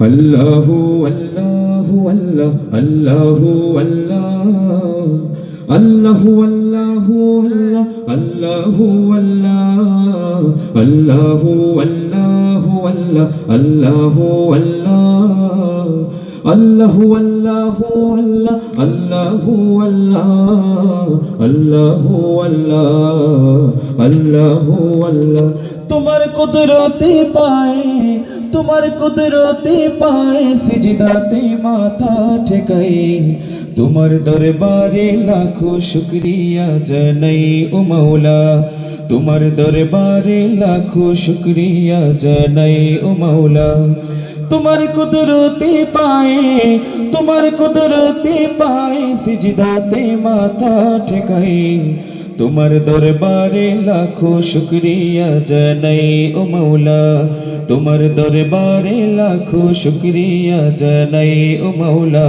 আল্লাহু আল্লাহু আল্লাহ আল্লাহু আল্লাহ আল্লাহু আল্লাহু আল্লাহ আল্লাহু আল্লাহ আল্লাহু আল্লাহু আল্লাহ আল্লাহু আল্লাহ আল্লাহু আল্লাহু আল্লাহ আল্লাহু আল্লাহ আল্লাহু আল্লাহ আল্লাহু আল্লাহ তোমার কুদরতে পায় তোমার কুদরতে পায় সিজদাতে মাথা ঠেকাই। তোমার দরবারে লাখো শুক্রিয়া জানাই ও মাওলা। তোমার দরবারে লাখো শুক্রিয়া জানাই ও মাওলা। তোমার কুদরতে পায়, তোমার কুদরতে পায় সিজদাতে মাথা ঠেকাই। তোমার দরবারে লাখো শুক্রিয়া জানাই ও মৌলা তোমার দরবারে লাখো শুক্রিয়া জানাই ও মৌলা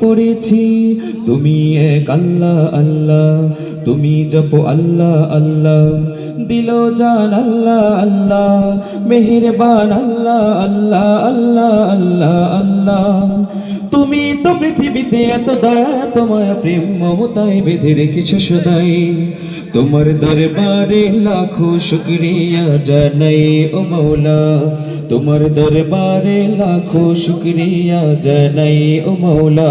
পড়েছি। তুমি এক আল্লাহ আল্লাহ। তুমি জপ আল্লাহ আল্লাহ। দিল জান আল্লাহ আল্লাহ। মেহেরবান আল্লাহ আল্লাহ আল্লাহ আল্লাহ আল্লাহ। তুমি তো পৃথিবীতে এত দয়া তোমায় প্রেম, মমতায় বেঁধে রেখেছ সদাই। তোমার দরবারে লাখো শুক্রিয়া জানাই ও মৌলা তোমার দরবারে লাখো শুক্রিয়া জানাই ও মৌলা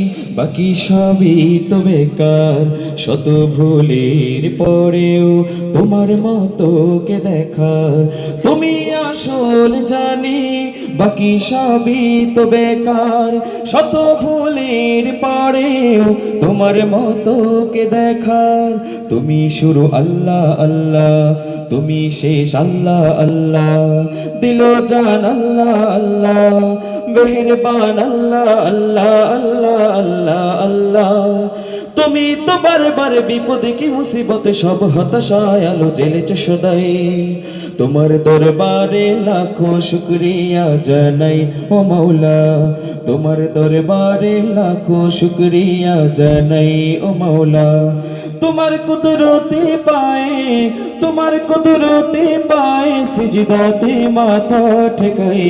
বাকি সবই তো বেকার। শত ভুলের পরেও তোমার মতো কে দেখার? তুমি আসল জানি, বাকি সবই তো বেকার। শত ভুলের পরেও তোমার মতো কে দেখার? তুমি শুরু আল্লাহ আল্লাহ। তুমি শেষ আল্লাহ আল্লাহ। দিল জান আল্লাহ আল্লাহ। মেহেরবান আল্লাহ আল্লাহ আল্লাহ। আল্লাহ আল্লাহ। তুমি তো বারবার বিপদে কি মুসিবতে সব হতাশায় আলো জেলেছ সদাই। তোমার দরবারে লাখো শুক্রিয়া জানাই, ও মৌলা তোমার দরবারে লাখো শুক্রিয়া জানাই, ও মৌলা তোমার কুদরতে পায়, তোমার কুদরতে পায় সিজদাতে মাথা ঠেকাই।